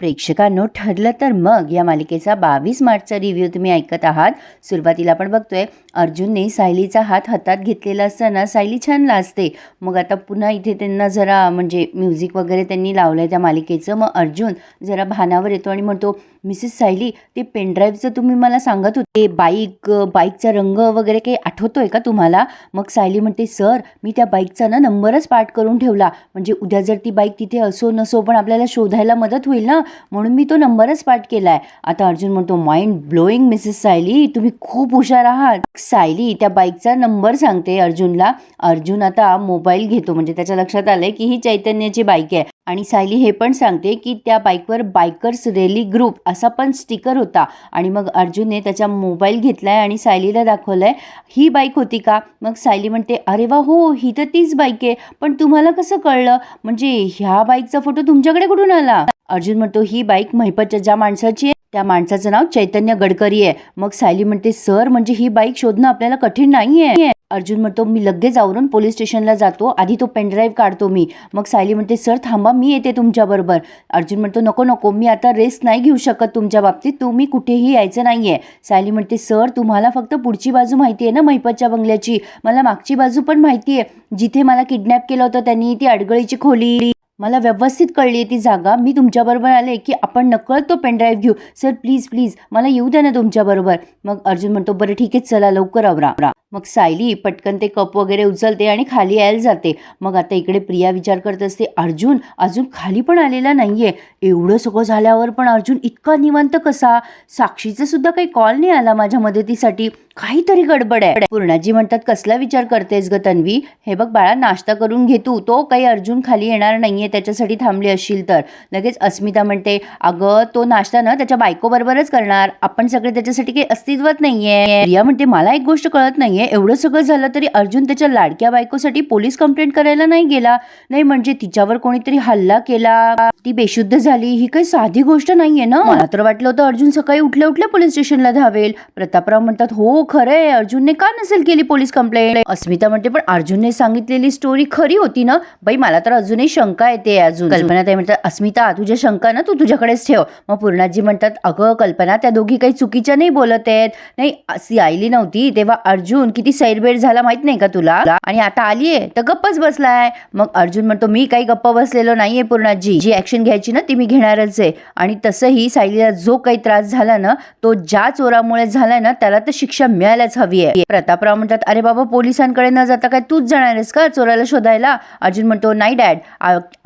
प्रेक्षकांनो ठरलं तर मग या मालिकेचा बावीस मार्चचा रिव्ह्यू तुम्ही ऐकत आहात. सुरुवातीला आपण बघतोय अर्जुनने सायलीचा हात हातात घेतलेला असताना सायली छान लाजते. मग आता पुन्हा इथे त्यांना जरा म्हणजे म्युझिक वगैरे त्यांनी लावलं आहे त्या मालिकेचं. मग अर्जुन जरा भानावर येतो आणि म्हणतो मिसेस सायली ते पेनड्राईव्हचं तुम्ही मला सांगत होते. बाईक बाईकचा रंग वगैरे काही आठवतो आहे का तुम्हाला? मग सायली म्हणते सर मी त्या बाईकचा ना नंबरच पाठ करून ठेवला. म्हणजे उद्या जर ती बाईक तिथे असो नसो पण आपल्याला शोधायला मदत होईल ना? म्हणून मी तो नंबरच पाठ केला आहे आता अर्जुन म्हणतो माइंड ब्लोईंग मिसेस सायली तुम्ही खूप हुशार आहात. सायली त्या बाईकचा नंबर सांगते अर्जुनला. अर्जुन आता मोबाईल घेतो. म्हणजे त्याच्या लक्षात आलंय की ही चैतन्याची बाईक आहे. आणि सायली हे पण सांगते की त्या बाईकवर बायकर्स रेली ग्रुप असा पण स्टिकर होता. आणि मग अर्जुनने त्याचा मोबाईल घेतलाय आणि सायलीला दाखवलंय ही बाईक होती का? मग सायली म्हणते अरे वा हो ही तर तीच बाईक आहे. पण तुम्हाला कसं कळलं? म्हणजे ह्या बाईकचा फोटो तुमच्याकडे कुठून आला? अर्जुन म्हणतो ही बाईक महिपतच्या ज्या माणसाची आहे त्या माणसाचं नाव चैतन्य गडकरी आहे. मग सायली म्हणते सर म्हणजे ही बाईक शोधणं आपल्याला कठीण नाही आहे अर्जुन म्हणतो मी लगेच आवरून पोलीस स्टेशनला जातो आधी तो पेनड्राईव्ह काढतो मी. मग सायली म्हणते सर थांबा मी येते तुमच्याबरोबर अर्जुन म्हणतो नको नको मी आता रेस्ट नाही घेऊ शकत तुमच्या बाबतीत तुम्ही कुठेही यायचं नाही आहे सायली म्हणते सर तुम्हाला फक्त पुढची बाजू माहिती आहे ना महिपतच्या बंगल्याची? मला मागची बाजू पण माहिती आहे. जिथे मला किडनॅप केलं होतं त्यांनी ती अडगळीची खोली मला व्यवस्थित कळली आहे ती जागा. मी तुमच्याबरोबर आले की आपण नकळत तो पेनड्राईव्ह घेऊ. सर प्लीज प्लीज मला येऊ द्या ना तुमच्याबरोबर मग अर्जुन म्हणतो बरं ठीक आहे चला लवकर आवरा. मग सायली पटकन ते कप वगैरे उचलते आणि खाली यायला जाते. मग आता इकडे प्रिया विचार करत असते अर्जुन अजून खाली पण आलेला नाही आहे एवढं सगळं झाल्यावर पण अर्जुन इतका निवांत कसा? साक्षीचा सुद्धा काही कॉल नाही आला माझ्या मदतीसाठी. काहीतरी गडबड आहे. पूर्णाजी म्हणतात कसला विचार करतेस ग तन्वी? हे बघ बाळा नाश्ता करून घे तू. तो काही अर्जुन खाली येणार नाही आहे त्याच्यासाठी थांबली असशील तर. लगेच अस्मिता म्हणते अगं तो नाश्ता ना त्याच्या बायकोबरोबरच करणार. आपण सगळे त्याच्यासाठी काही अस्तित्वात आहे प्रिया म्हणते मला एक गोष्ट कळत नाही नाहीये. एवढं सगळं झालं तरी अर्जुन त्याच्या लाडक्या बायकोसाठी पोलीस कंप्लेंट करायला नाही गेला. नाही म्हणजे तिच्यावर कोणीतरी हल्ला केला. ती बेशुद्ध झाली. ही काही साधी गोष्ट नाहीये ना? मला तर वाटलं होतं अर्जुन सकाळी उठल्या उठल्या पोलीस स्टेशनला धावेल. प्रतापराव म्हणतात हो खरंय. अर्जुनने का नसेल केली पोलीस कंप्लेंट अस्मिता म्हणते पण अर्जुनने सांगितलेली स्टोरी खरी होती ना? बाई मला तर अजूनही शंका येते अजून. कल्पना ताई म्हणतात अस्मिता तुझ्या शंका ना? तू तुझ्याकडेच ठेव. मग पूर्णाजी म्हणतात अगं कल्पना त्या दोघी काही चुकीच्या नाही बोलत आहेत. नाही अशी आईली नव्हती. तेव्हा अर्जुन किती सैरबेर झाला माहीत नाही का तुला? आणि आता आलीये तर गप्पच बसलाय. मग अर्जुन म्हणतो मी काही गप्प बसलेलो नाहीये पूर्णाजी. जी ऍक्शन घ्यायची ना ती मी घेणारच आहे. आणि तसंही सायलीला जो काही त्रास झाला ना तो ज्या चोरामुळे झालाय ना त्याला तर शिक्षा मिळायलाच हवी आहे. प्रतापराव म्हणतात अरे बाबा पोलिसांकडे न जाता काय तूच जाणार आहेस का चोराला शोधायला? अर्जुन म्हणतो नाही डॅड.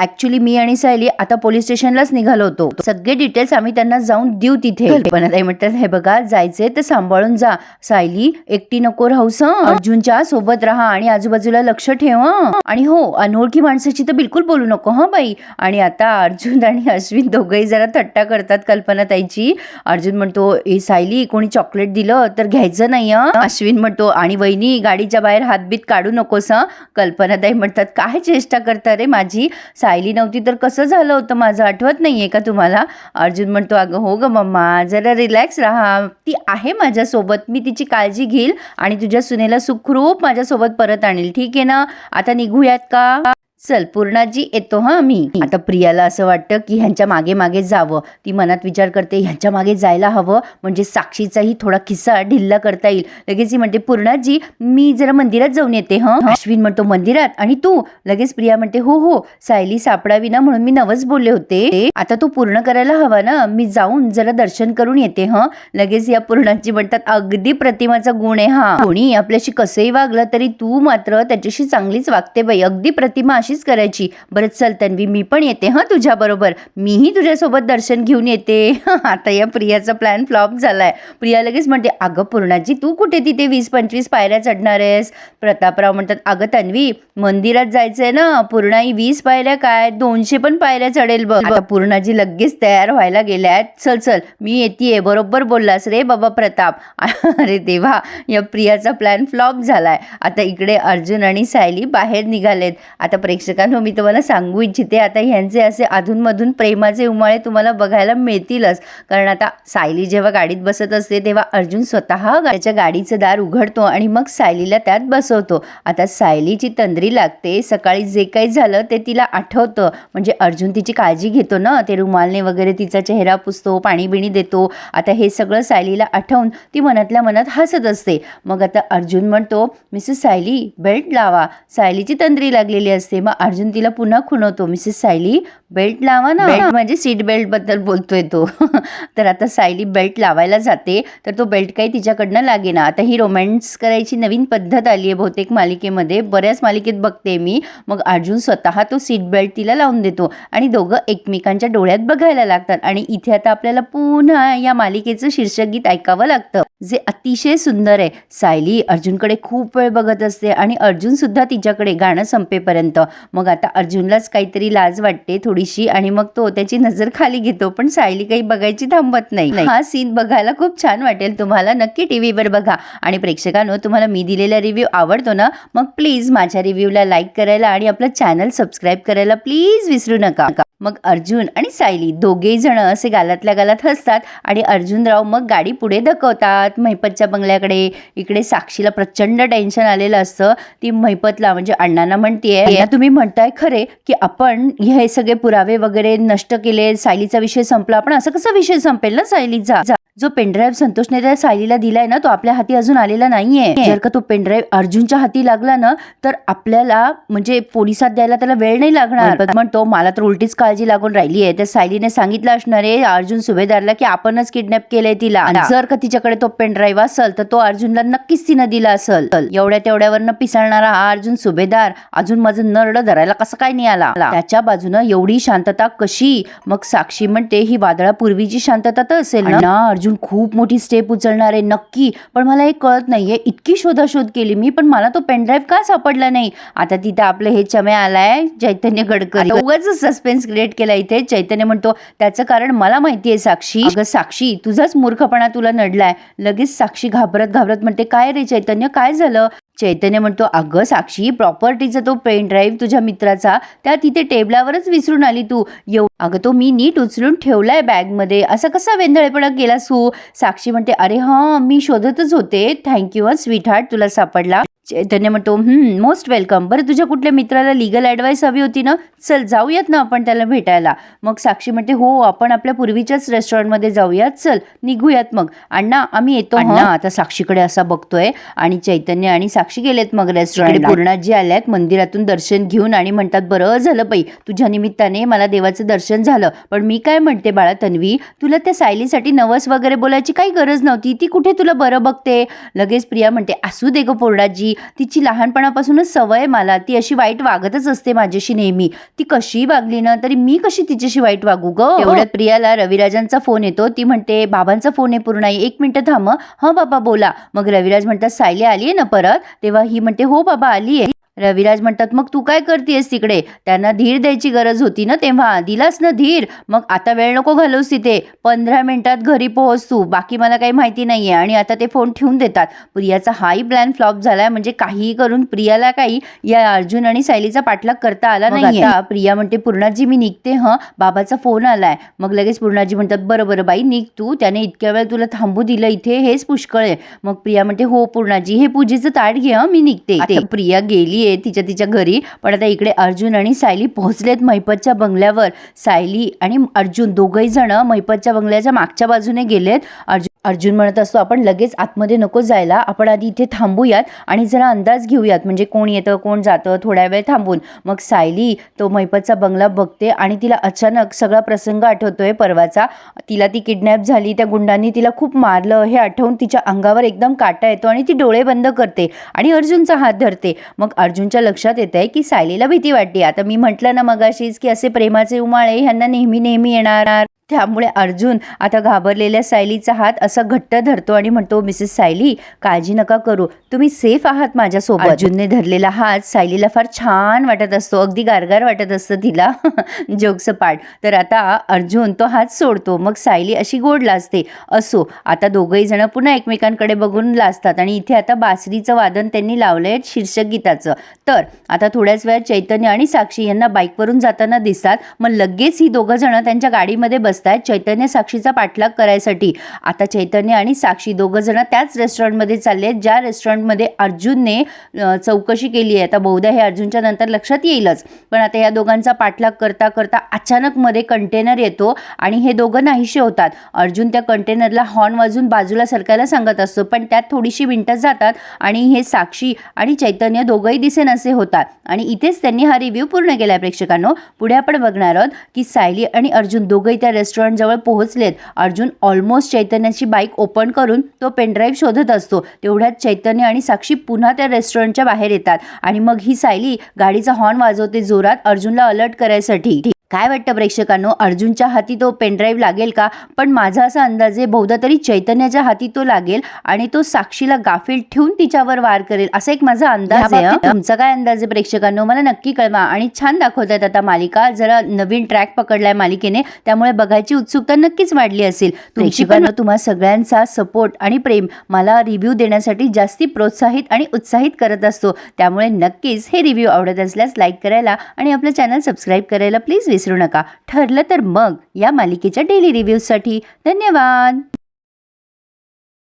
ऍक्च्युली मी आणि सायली आता पोलीस स्टेशनलाच निघालो होतो. सगळे डिटेल्स आम्ही त्यांना जाऊन देऊ तिथे. पण म्हणतात हे बघा जायचंय तर सांभाळून जा. सायली एकटी नको राहू हं. अर्जुनच्या सोबत राहा आणि आजूबाजूला लक्ष ठेव. आणि हो अनोळखी माणसाची तर बिलकुल बोलू नको हा बाई? आणि आता अर्जुन आणि अश्विन दोघंही जरा थट्टा करतात कल्पना ताईची. अर्जुन म्हणतो ए सायली कोणी चॉकलेट दिलं तर घ्यायचं नाही हं? अश्विन म्हणतो आणि वहिनी गाडीच्या बाहेर हातबीत काढू नकोस कल्पनाताई म्हणतात काय चेष्टा करता रे माझी? सायली नव्हती तर कसं झालं होतं? माझं आठवत नाहीये का तुम्हाला? अर्जुन म्हणतो अगं हो ग मम्मा जरा रिलॅक्स राहा. ती आहे माझ्यासोबत. मी तिची काळजी घेईल आणि तुझ्या सुनेला सुखरूप माझ्यासोबत परत आणील. ठीक आहे ना? आता निघूयात का? चल पूर्णाजी येतो हा मी. आता प्रियाला असं वाटतं की ह्यांच्या मागे मागे जावं. ती मनात विचार करते ह्यांच्या मागे जायला हवं? म्हणजे साक्षीचाही थोडा खिस्सा ढिल्ला करता येईल. लगेच ही म्हणते पूर्णाजी मी जरा मंदिरात जाऊन येते हं. अश्विन म्हणतो मंदिरात? आणि तू? लगेच प्रिया म्हणते हो हो सायली सापडावी ना म्हणून मी नवच बोलले होते. आता तू पूर्ण करायला हवा ना? मी जाऊन जरा दर्शन करून येते हं. लगेच या पूर्णाजी म्हणतात अगदी प्रतिमाचा गुण आहे हा. कोणी आपल्याशी कसंही वागलं तरी तू मात्र त्याच्याशी चांगलीच वागते बाई. अगदी प्रतिमा अशी अशीच करायची. बरं चल तन्वी मी पण येते हं तुझ्या बरोबर. मीही तुझ्यासोबत दर्शन घेऊन येते. आता या प्रियाचा प्लॅन फ्लॉप झालाय. प्रिया लगेच म्हणते अगं पूर्णाजी तू कुठे तिथे वीस पंचवीस पायऱ्या चढणार आहेस प्रतापराव म्हणतात अगं तन्वी मंदिरात जायचंय ना. पूर्णाई वीस पायऱ्या काय? दोनशे पण पायऱ्या चढेल बघ. पूर्णाजी लगेच तयार व्हायला गेल्या आहेत चल चल मी येते बरोबर बोललास रे बाबा प्रताप. अरे देवा या प्रियाचा प्लॅन फ्लॉप झालाय. आता इकडे अर्जुन आणि सायली बाहेर निघालेत. आता प्रेक्षकांनो मी तुम्हाला सांगू इच्छिते आता ह्यांचे असे अधूनमधून प्रेमाचे उमाळे तुम्हाला बघायला मिळतीलच. कारण आता सायली जेव्हा गाडीत बसत असते तेव्हा अर्जुन स्वतः त्याच्या गाडीचं दार उघडतो आणि मग सायलीला त्यात बसवतो. आता सायलीची तंद्री लागते सकाळी जे काही झालं ते तिला आठवतं. म्हणजे अर्जुन तिची काळजी घेतो ना ते रुमालने वगैरे तिचा चेहरा पुसतो पाणी बिणी देतो. आता हे सगळं सायलीला आठवून ती मनातल्या मनात हसत असते. मग आता अर्जुन म्हणतो मिसेस सायली बेल्ट लावा. सायलीची तंद्री लागलेली असते. मग अर्जुन तिला पुन्हा खुणवतो मिसेस सायली बेल्ट लावा ना. म्हणजे सीट बेल्टबद्दल बोलतोय तो. तर आता सायली बेल्ट लावायला जाते. तर तो बेल्ट काही तिच्याकडनं लागेना. आता ही रोमॅन्स करायची नवीन पद्धत आली आहे बहुतेक मालिकेमध्ये. बऱ्याच मालिकेत बघते मी. मग अर्जुन स्वतः तो सीट बेल्ट तिला लावून देतो. आणि दोघं एकमेकांच्या डोळ्यात बघायला लागतात. आणि इथे आता आपल्याला पुन्हा या मालिकेचं शीर्षक गीत ऐकावं लागतं. जे अतिशय सुंदर आहे. सायली अर्जुनकडे खूप वेळ बघत असते. आणि अर्जुन सुद्धा तिच्याकडे गाणं संपेपर्यंत. मग आता अर्जुनलाच काहीतरी लाज वाटते थोडीशी आणि मग तो त्याची नजर खाली घेतो पण सायली काही बघायची थांबत नाही. हा सीन बघायला खूप छान वाटेल. तुम्हाला नक्की टीव्हीवर बघा. आणि प्रेक्षकांनो तुम्हाला मी दिलेला रिव्ह्यू आवडतो ना मग प्लीज माझ्या रिव्ह्यूला लाईक करायला आणि आपलं चॅनल सबस्क्राईब करायला प्लीज विसरू नका. मग अर्जुन आणि सायली दोघेही जण असे गालातल्या गालात हसतात आणि अर्जुनराव मग गाडी पुढे धकवतात. महिपतच्या बंगल्याकडे इकडे साक्षीला प्रचंड टेन्शन आलेलं असतं. ती महिपतला म्हणजे अण्णांना म्हणतीये तुम्ही म्हणताय खरे की आपण हे सगळे पुरावे वगैरे नष्ट केले सायलीचा विषय संपला पण असं कसा विषय संपेल ना सायलीचा जो पेनड्राईव्ह संतोषने त्या सायलीला दिलाय ना तो आपल्या हाती अजून आलेला नाहीये. जर का तो पेनड्राईव्ह अर्जुनच्या हाती लागला ना तर आपल्याला म्हणजे पोलिसात द्यायला त्याला वेळ नाही लागणार. म्हणतो मला तर उलटीच काळजी लागून राहिली आहे. तर सायलीने सांगितलं असणार आहे अर्जुन सुभेदारला की आपणच किडनॅप केलंय तिला. आणि जर का तिच्याकडे तो पेनड्राईव्ह असेल तर तो अर्जुनला नक्कीच तिनं दिला असेल. एवढ्या तेवढ्यावरनं पिसाळणारा हा अर्जुन सुभेदार अजून माझं नरड धरायला कसं काय नाही आला त्याच्या बाजूनं एवढी शांतता कशी? मग साक्षी म्हणते ही वादळापूर्वीची शांतता तर असेल ना? अर्जुन खूप मोठी स्टेप उचलणार आहे नक्की. पण मला हे कळत नाहीये. इतकी शोधाशोध केली मी पण मला तो पेनड्राईव्ह का सापडला नाही? आता तिथं आपलं हे चमे आलाय चैतन्य गडकरी. उगाच सस्पेन्स क्रिएट केला इथे. चैतन्य म्हणतो त्याचं कारण मला माहितीये साक्षी. अगं साक्षी तुझाच मूर्खपणा तुला नडलाय. लगेच साक्षी घाबरत घाबरत म्हणते काय रे चैतन्य? काय झालं? चैतन्य म्हणतो अगं साक्षी प्रॉपर्टीचा तो पेन ड्राईव्ह तुझ्या मित्राचा त्या तिथे टेबलावरच विसरून आली तू. येऊ अगं तो मी नीट उचलून ठेवलाय बॅगमध्ये. असा कसा वेंधळेपणा केलास तू? साक्षी म्हणते अरे हां मी शोधतच होते. थँक्यू स्वीट हार्ट तुला सापडला. चैतन्य म्हणतो मोस्ट वेलकम बरं तुझ्या कुठल्या मित्राला लिगल ॲडवाईस हवी होती ना? चल जाऊयात ना आपण त्याला भेटायला. मग साक्षी म्हणते हो आपण आपल्या पूर्वीच्याच रेस्टॉरंटमध्ये जाऊयात. चल निघूयात मग. अण्णा आम्ही येतो अण्णा? आता साक्षीकडे असा बघतोय आणि चैतन्य आणि साक्षी गेलेत मग रेस्टॉरंट पूर्णाजी आल्यात मंदिरातून दर्शन घेऊन आणि म्हणतात बरं झालं बाई तुझ्या निमित्ताने मला देवाचं दर्शन झालं. पण मी काय म्हणते बाळा तन्वी तुला त्या सायलीसाठी नवस वगैरे बोलायची काही गरज नव्हती. ती कुठे तुला बरं बघते? लगेच प्रिया म्हणते असू दे ग पोर्णाजी. तिची लहानपणापासूनच सवय मला. ती अशी वाईट वागतच असते माझ्याशी नेहमी. ती कशी वागली ना तरी मी कशी तिच्याशी वाईट वागू ग? एवढ्यात प्रियाला रविराजांचा फोन येतो. ती म्हणते बाबांचा फोन आहे पूर्ण एक मिनिट थांब हा. बाबा बोला. मग रविराज म्हणतात सायली आली आहे ना परत? तेव्हा ही म्हणते हो बाबा आली आहे रविराज म्हणतात मग तू काय करतेस तिकडे? त्यांना धीर द्यायची गरज होती ना तेव्हा? दिलास ना धीर? मग आता वेळ नको घालवस तिथे. पंधरा मिनिटात घरी पोहोच तू. बाकी मला काही माहिती नाहीये. आणि आता ते फोन ठेवून देतात. प्रियाचा हाही प्लॅन फ्लॉप झालाय. म्हणजे काहीही करून प्रियाला काही या अर्जुन आणि सायलीचा पाठलाग करता आला नाही प्रिया म्हणते पूर्णाजी मी निघते हं. बाबाचा फोन आलाय. मग लगेच पूर्णाजी म्हणतात बरं बरं बाई निघ तू. त्याने इतक्या वेळ तुला थांबू दिलं. इथे हेच पुष्कळ आहे. मग प्रिया म्हणते हो पूर्णाजी हे पूजेचं ताट घे हं. मी निघते प्रिया गेली आहे तिच्या तिच्या घरी. पण आता इकडे अर्जुन आणि सायली पोहोचलेत महिपतच्या बंगल्यावर. सायली आणि अर्जुन दोघही जण महिपतच्या बंगल्याच्या मागच्या बाजूने गेलेत. अर्जुन अर्जुन म्हणत असतो आपण लगेच आतमध्ये नको जायला आपण आधी इथे थांबूयात आणि जरा अंदाज घेऊयात म्हणजे कोण येतं कोण जातं थोड्या वेळ थांबून. मग सायली तो मैपतचा बंगला बघते आणि तिला अचानक सगळा प्रसंग आठवतोय परवाचा. तिला ती किडनॅप झाली त्या गुंडांनी तिला खूप मारलं हे आठवून तिच्या अंगावर एकदम काटा येतो आणि ती डोळे बंद करते आणि अर्जुनचा हात धरते. मग अर्जुनच्या लक्षात येत आहे की सायलीला भीती वाटते. आता मी म्हटलं ना मगाशीच की असे प्रेमाचे उमाळे ह्यांना नेहमी नेहमी येणार. त्यामुळे अर्जुन आता घाबरलेल्या सायलीचा हात असा घट्ट धरतो आणि म्हणतो मिसेस सायली काळजी नका करू. तुम्ही सेफ आहात माझ्यासोबत. अर्जुनने धरलेला हात सायलीला फार छान वाटत असतो. अगदी गारगार वाटत असतं तिला. जोगचं पाठ. तर आता अर्जुन तो हात सोडतो. मग सायली अशी गोड लाजते. असो आता दोघंही जण पुन्हा एकमेकांकडे बघून लाजतात आणि इथे आता बासरीचं वादन त्यांनी लावलंय शीर्षक गीताचं. तर आता थोड्याच वेळात चैतन्य आणि साक्षी यांना बाईकवरून जाताना दिसतात. मग लगेच ही दोघं जण त्यांच्या गाडीमध्ये असतात. चैतन्य साक्षीचा पाठलाग करायसाठी. आता चैतन्य आणि साक्षी दोघं जण त्याच रेस्टॉरंटमध्ये चालले आहेत. ज्या रेस्टॉरंटमध्ये अर्जुनने चौकशी केली आहे. आता बहुधा हे अर्जुनच्या नंतर लक्षात येईलच. पण आता या दोघांचा पाठलाग करता करता अचानक मध्ये कंटेनर येतो आणि हे दोघं नाहीसे होतात. अर्जुन त्या कंटेनरला हॉर्न वाजून बाजूला सरकायला सांगत असतो. पण त्यात थोडीशी मिनटं जातात आणि हे साक्षी आणि चैतन्य दोघंही दिसेनसे होतात. आणि इथेच त्यांनी हा रिव्ह्यू पूर्ण केला आहे प्रेक्षकांनो. पुढे आपण बघणार आहोत की सायली आणि अर्जुन दोघंही त्या रेस्टॉरंटजवळ पोहोचलेत. अर्जुन ऑलमोस्ट चैतन्याची बाईक ओपन करून तो पेनड्राईव्ह शोधत असतो. तेवढ्यात चैतन्य आणि साक्षी पुन्हा त्या रेस्टॉरंटच्या बाहेर येतात. आणि मग ही सायली गाडीचा हॉर्न वाजवते जोरात अर्जुनला अलर्ट करायसाठी. काय वाटतं प्रेक्षकांनो? अर्जुनच्या हाती तो पेनड्राईव्ह लागेल का? पण माझा असा अंदाज आहे बहुधा तरी चैतन्याच्या हाती तो लागेल आणि तो साक्षीला गाफील ठेवून तिच्यावर वार करेल. असा एक माझा अंदाज आहे. तुमचा काय अंदाज आहे प्रेक्षकांनो? मला नक्की कळवा. आणि छान दाखवतात आता मालिका. जरा नवीन ट्रॅक पकडलाय मालिकेने. त्यामुळे बघायची उत्सुकता नक्कीच वाढली असेल. प्रेक्षकांनो तुम्हा सगळ्यांचा सपोर्ट आणि प्रेम मला रिव्ह्यू देण्यासाठी जास्ती प्रोत्साहित आणि उत्साहित करत असतो. त्यामुळे नक्कीच हे रिव्ह्यू आवडत असल्यास लाईक करायला आणि आपलं चॅनल सबस्क्राईब करायला प्लीज विसरू नका. ठरलं तर मग या मालिकेच्या डेली रिव्ह्यूजसाठी धन्यवाद.